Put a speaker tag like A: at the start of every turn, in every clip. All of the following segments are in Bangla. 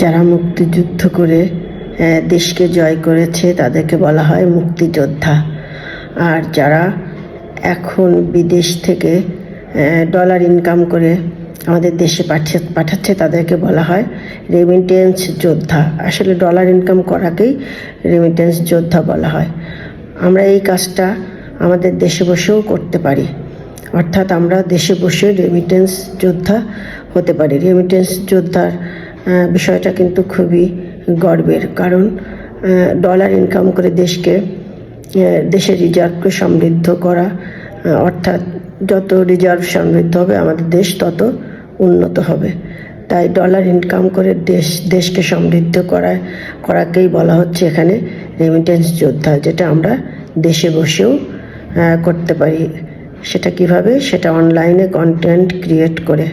A: যারা মুক্তিযুদ্ধ করে দেশকে জয় করেছে, তাদেরকে বলা হয় মুক্তিযোদ্ধা। আর যারা এখন বিদেশ থেকে ডলার ইনকাম করে আমাদের দেশে পাঠিয়ে, পাঠাচ্ছে, তাদেরকে বলা হয় রেমিটেন্স যোদ্ধা। আসলে ডলার ইনকাম করাকেই রেমিটেন্স যোদ্ধা বলা হয়। আমরা এই কাজটা আমাদের দেশে বসেও করতে পারি। অর্থাৎ আমরা দেশে বসে রেমিটেন্স যোদ্ধা হতে পারি। রেমিটেন্স যোদ্ধার বিষয়টা কিন্তু খুবই গর্বের। কারণ ডলার ইনকাম করে দেশকে দেশের রিজার্ভকে সমৃদ্ধ করা অর্থাৎ যত রিজার্ভ সমৃদ্ধ হবে আমাদের দেশ, তত উন্নত হবে। তাই ডলার ইনকাম করে দেশ, দেশকে সমৃদ্ধ করা, করাকেই বলা হচ্ছে এখানে রেমিটেন্স যোদ্ধা, যেটা আমরা দেশে বসেও করতে পারি। সেটা কীভাবে? সেটা অনলাইনে কন্টেন্ট ক্রিয়েট করে।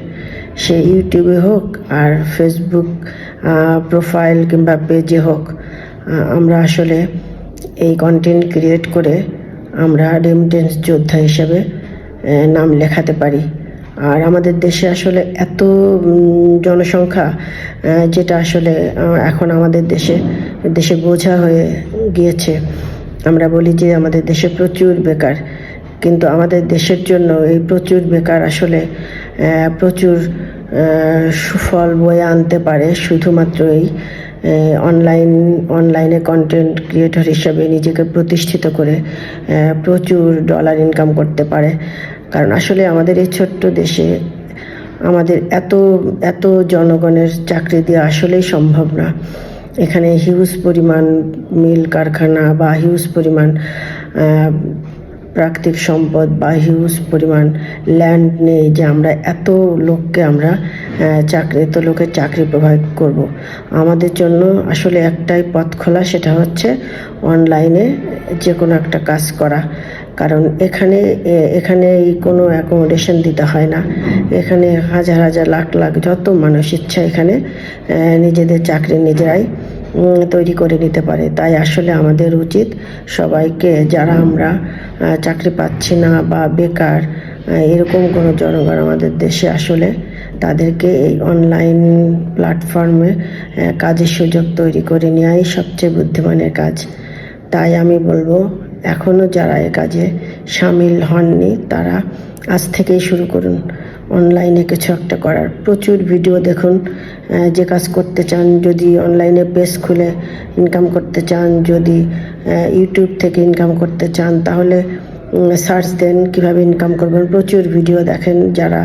A: সে ইউটিউবে হোক আর ফেসবুক প্রোফাইল কিংবা পেজে হোক আমরা আসলে এই কন্টেন্ট ক্রিয়েট করে আমরা রেমিটেন্স যোদ্ধা হিসেবে নাম লেখাতে পারি। আর আমাদের দেশে আসলে এত জনসংখ্যা যেটা আসলে এখন আমাদের দেশে দেশে বোঝা হয়ে গিয়েছে। আমরা বলি যে আমাদের দেশে প্রচুর বেকার। কিন্তু আমাদের দেশের জন্য এই প্রচুর বেকার আসলে প্রচুর সুফল বয়ে আনতে পারে শুধুমাত্র এই অনলাইন অনলাইনে কন্টেন্ট ক্রিয়েটর হিসেবে নিজেকে প্রতিষ্ঠিত করে প্রচুর ডলার ইনকাম করতে পারে। কারণ আসলে আমাদের এই ছোট্ট দেশে আমাদের এত এত জনগণের চাকরি দেওয়া আসলেই সম্ভব না। এখানে হিউজ পরিমাণ মিল কারখানা বা হিউজ পরিমাণ প্রাকৃতিক সম্পদ বা হিউজ পরিমাণ ল্যান্ড নেই যে আমরা এত লোককে আমরা চাকরি, এত লোকের চাকরি প্রোভাইড করব। আমাদের জন্য আসলে একটাই পথ খোলা, সেটা হচ্ছে অনলাইনে যে কোনো একটা কাজ করা কারণ এখানে এখানে কোনো অ্যাকোমোডেশন দিতে হয় না এখানে হাজার হাজার, লাখ লাখ যত মানুষ ইচ্ছা এখানে নিজেদের চাকরি নিজেরাই তৈরি করে নিতে পারে। তাই আসলে আমাদের উচিত সবাইকে, যারা আমরা চাকরি পাচ্ছি না বা বেকার এরকম কোনো জনগণ আমাদের দেশে আসলে তাদেরকে এই অনলাইন প্ল্যাটফর্মে কাজের সুযোগ তৈরি করে নেওয়াই সবচেয়ে বুদ্ধিমানের কাজ। তাই আমি বলব এখনও যারা এ কাজে সামিল হননি, তারা আজ থেকেই শুরু করুন। অনলাইনে কিছু একটা করার। প্রচুর ভিডিও দেখুন যে কাজ করতে চান, যদি অনলাইনে পেজ খুলে ইনকাম করতে চান, যদি ইউটিউব থেকে ইনকাম করতে চান, তাহলে সার্চ দেন কীভাবে ইনকাম করবেন। প্রচুর ভিডিও দেখেন, যারা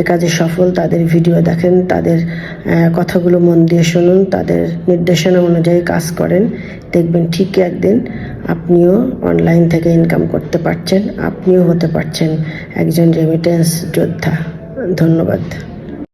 A: এ কাজে সফল, তাদের ভিডিও দেখেন, তাদের কথাগুলো মন দিয়ে শুনুন, তাদের নির্দেশনা অনুযায়ী কাজ করেন। দেখবেন ঠিকই একদিন আপনিও অনলাইন থেকে ইনকাম করতে পারছেন, আপনিও হতে পারছেন একজন রেমিটেন্স যোদ্ধা। ধন্যবাদ।